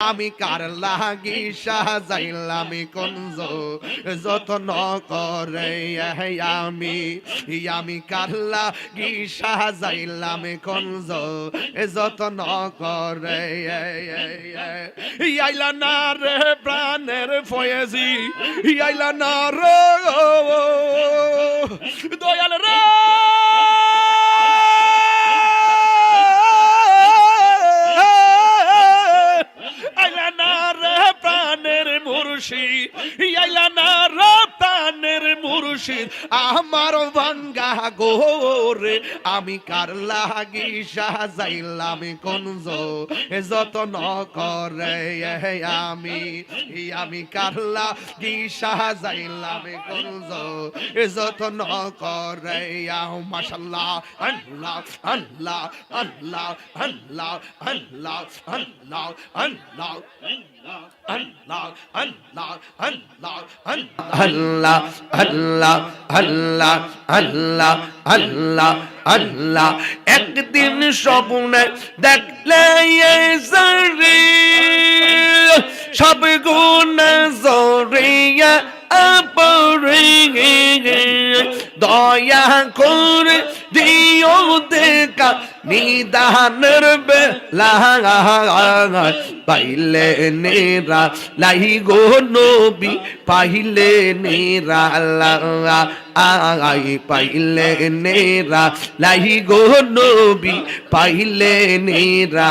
আমি কার লাগি সাজাইলাম কঞ্জ যত্ন করে আমি আমি কার লাগি সাজাইলাম কঞ্জ যত্ন করে আইলা না রে প্রাণের ফয়েজি আইলা না রে দয়াল আমার ভাঙ্গা গোরে আমি কার লাগি সাজাইলাম কনজ যতন করে আমি আমি কার লাগি সাজাইলাম কনজ যতন করে মাশাল্লাহ আল্লাহ আল্লাহ আল্লাহ আল্লাহ আল্লাহ আল্লাহ আল্লাহ আল্লাহ আল্লাহ আল্লাহ আল্লাহ আল্লাহ আল্লাহ আল্লাহ আল্লাহ আল্লাহ। একদিন স্বপ্নে দেখলে সব গুণ দয়া করে দিও দেখা নিদানের বেলা পাইলে নেরা লাই গো নবী পাইলে নেরা আই পাইলে নেরা লাই গো নবী পাইলে নেরা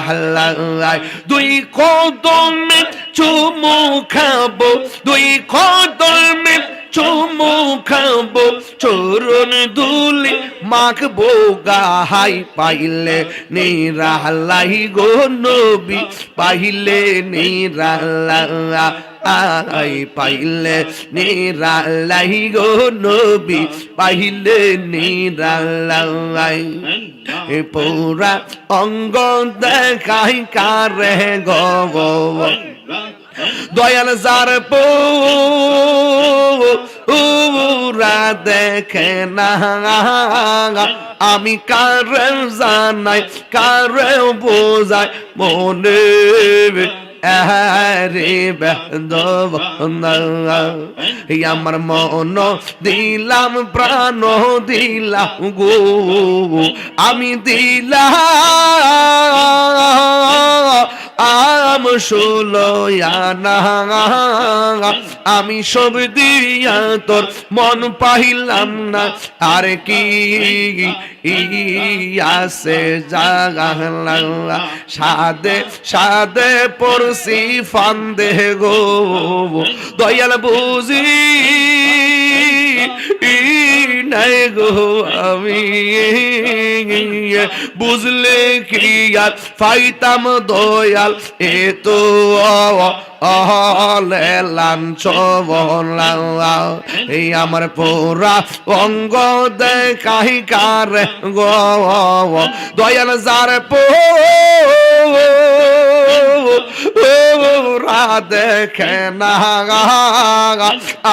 দুই কদমে চুমু খাব দুই কদমে চুমু খাব চরণ দুলি মাখবো গাহাই পাইলে নিরালাই গো নবী, পাইলে নিরালা আই পাইলে নিরালাই গো নবী, পাইলে নিরালাই। পুরা অঙ্গ দেখাই কারে গো দয়াল যার পুরা দেখে না। আমি কার জানাই, কার বোঝাই মনে আমার মন দিলাম, প্রাণ দিলাম গো। আমি দিলাম আম ষোলয়ানা আমি সব দিয়া তোর মন পাইলাম না। আর কি আছে জাগালা সাদে সাদে পড়ছি ফান্দে গো। দয়াল বুঝি নাই গো আমি। বুঝলে কি আর? ফাইতাম দয়াল, এ তো আমার পোরা অঙ্গ দেখাই কার গো? দয়াল যার পো দেখে না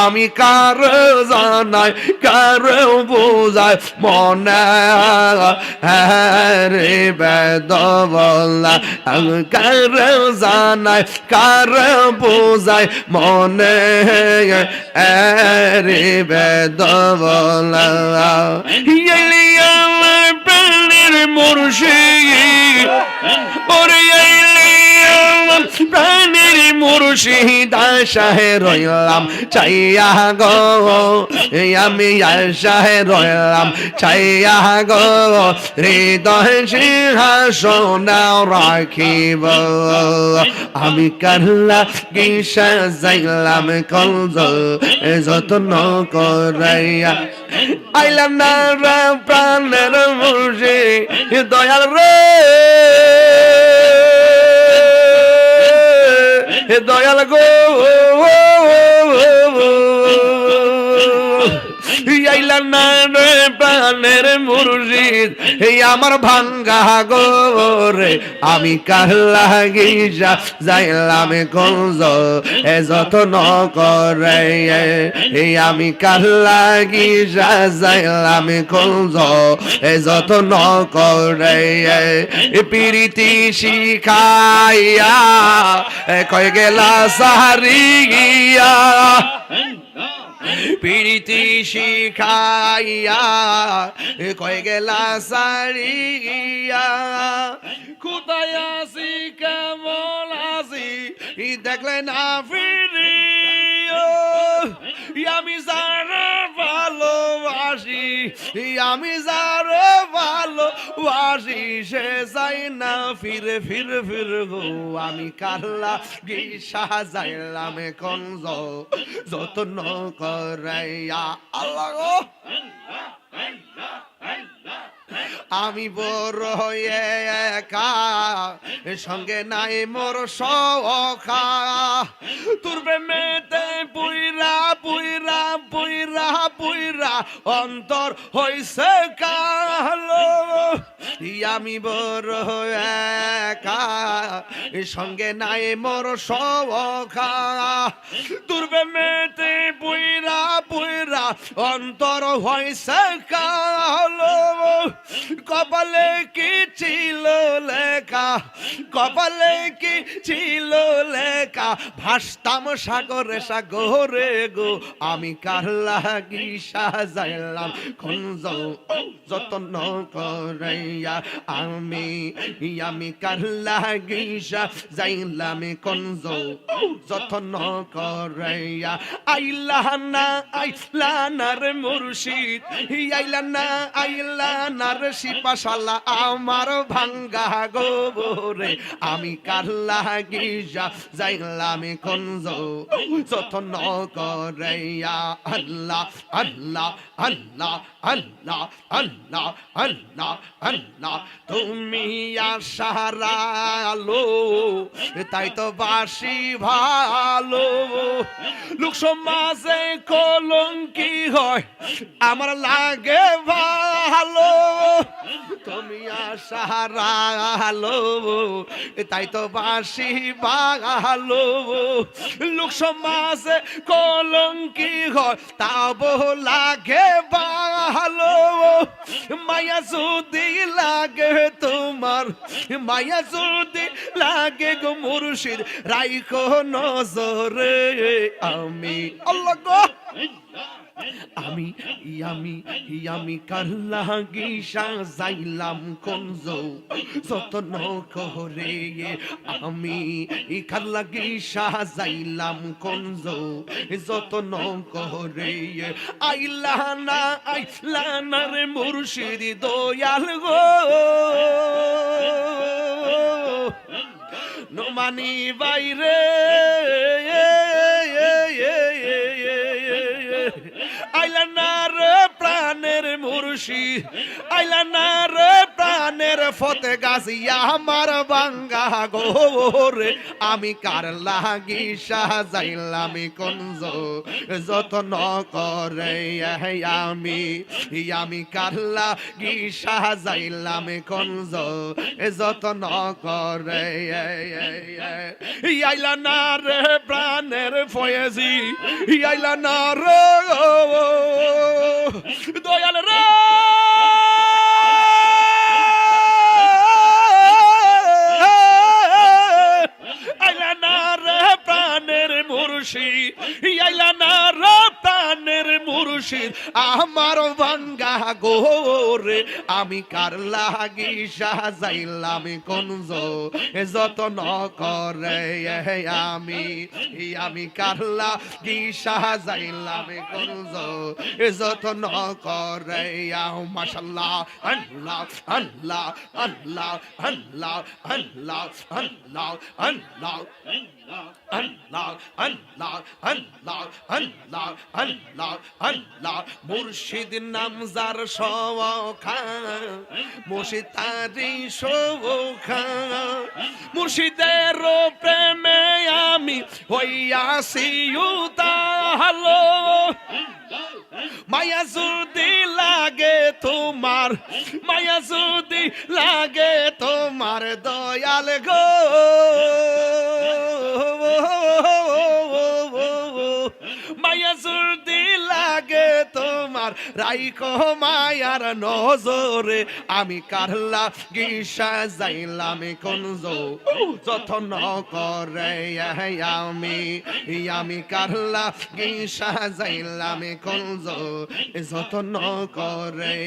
আমি কার জানাই, কার বোঝাই মনে রে বেদ বলা কার জানাই, কার বোঝাই মনে রে বেদ বলা আমার প্রাণের মুর্শিদ, ওরে মুর্শিদ আশাহে রইলাম চাইয়া গো, আমি আশাহে রইলাম চাইয়া গো, হৃদয় সিংহাসন রাখিব। আমি কাল্লা গিসা যাইলাম কলজ যত্ন করাইয়া। আইলাম না প্রাণের মুর্শিদ, দয়াল রে। দয়াল গো আইলা না রে প্রাণের মুর্শিদ এই আমার ভাঙ্গা গোরে আমি কাহলা গিজা যাইলাম কঞ্জ এ যত্ন করে। এই আমি কাহলা গিজা যাইলাম কঞ্জ এ যত্ন করে। এ পিরিতি শিখাইয়া কয় গেলা সাহারি গিয়া। পিরিতি শিখাইয়া কয়ে গেলা সারিয়া কোথায় আসি কেমন আসি দেখলে না ফিরি আমি যারা ভালোবাসি, আমি যারা ভালোবাসি, সে যাই না ফিরে ফিরে ফিরে গো। আমি কাল্লা গিসা যাইলাম কঞ্জ যত্ন করাইয়া আল্লাহ আমি বড় হয়ে একা, সঙ্গে নাই মোর সখা তোর মেতে অন্তর হইছে কালো। আমি বড় একা সঙ্গে নাই মোর সবখা দুর্বে মেতে পুইরা পুইরা অন্তর হইছে কালো। কপালে কি ছিল লেখা, কপালে কি ছিল লেখা? ভাসতাম সাগরে সাগরে গো, আমি কার লাগি সাজাইলাম? খঞ্জ যত্ন করাইয়া আমি আমি কার লাগি সাজাইলাম? কঞ্জ যত্ন করাইয়া? আইলা না আইলা না রে মুর্শিদ, আইলা না আইলা না রে সিপাশালা আমার ভাঙ্গা গোবরে আমি যাইলাম যত্ন করাইয়া আল্লাহ আল্লাহ আল্লাহ আল্লাহ আল্লাহ আল্লাহ আল্লাহ। তুমি আশারা আলো, তাই তো বাসি ভালো। লোক সমাজে কলঙ্কি হয়, আমার লাগে ভালো। তুমি আশারা আলো। তাই তো বাসি ভালো লোক সমাজে কলঙ্কি হয়, তাও লাগে ভালো মায়া যদি লাগে তোমার, মায়া যদি লাগে গো মুর্শিদ, রাইখো নজরে আমি। আল্লাহ আমি, ইয়ামি ইয়ামি কাল্লা গিসা যাইলাম কঞ্জ। যতন করে আমি কাল্লা গিসা যাইলাম কঞ্জ। যতন করে আইলা না আইলা না রে মুর্শিদ দয়াল গো। নোমানি বাইরে। আইলানার প্রাণের মুর্শি আইলানার প্রাণের ফতে গাছিয়া আমার বাঙ্গা গোরে। আমি কার লাগি সাজাইলাম কঞ্জ, যত্ন করে আমি। আমি কার লাগি সাজাইলাম কঞ্জ, যত্ন করে আইলা না রে প্রাণের ফয়েজি আইলা না রে দয়াল রে! মুর্শিদ আমার ভাঙ্গা গোরে আমি কার লাগি সাজাইলাম কঞ্জ যত্ন করে আমি আমি কার লাগি সাজাইলাম কঞ্জ যত্ন করে মাশাল্লাহ আল্লাহ আল্লাহ আল্লাহ আল্লাহ আল্লাহ আল্লাহ আল্লাহ আল্লাহ আল্লাহ আল্লাহ আল্লাহ আল্লাহ আল্লাহ মুর্শিদ নাম যার সখা মুর্শিদ তারি সখা মুর্শিদের প্রেমে আমি হইয়াছি উতাহলো মায়া যদি লাগে তোমার মায়া যদি লাগে তোমার দয়াল গো। মায়া যদি তোমার রাইকো মায়ার নজরে। আমি কারলা গিসা যাইলাম কুঞ্জ যত্ন করে আমি আমি কারলা গিসা যাইলাম কুঞ্জ যত্ন করে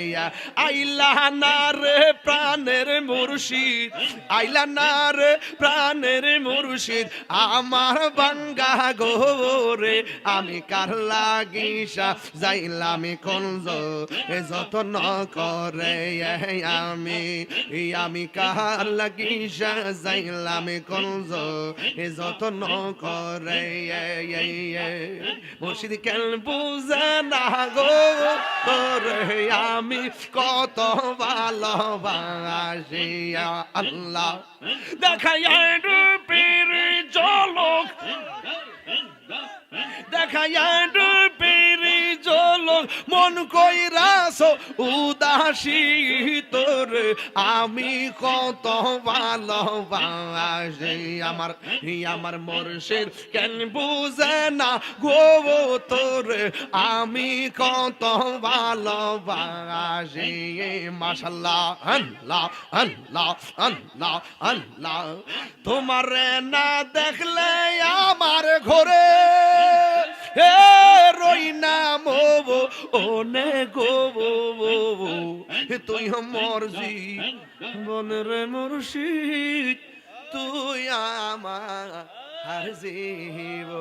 আইলা না রে প্রাণের মুর্শিদ, আইলা না রে প্রাণের মুর্শিদ, আমার বাঙ্গা গোরে। আমি কার লাগিসা যাইলাম কুঞ্জ যত্ন করে আমি। আমি কার লাগিসা যাইলাম কুঞ্জ যত্ন করে মুর্শিদ কেন বুঝে না গো? করে আমি কত ভালোবাসি আল্লাহ। দেখাই রূপের জলক দেখাই মন কইরাস উদাসী তোর। আমি কত ভালোবাসি। আমার আমার মর্ষের কেন বুঝে না গো তোর? আমি কত ভালোবাসি। মাশাল্লাহ, আল্লাহ আল্লাহ আল্লাহ আল্লাহ। তোমার না দেখলে আমার ঘরে রই না মোবো। ওনে গো তুই মরজি বনের মুর্শিদ তুই আমার জীব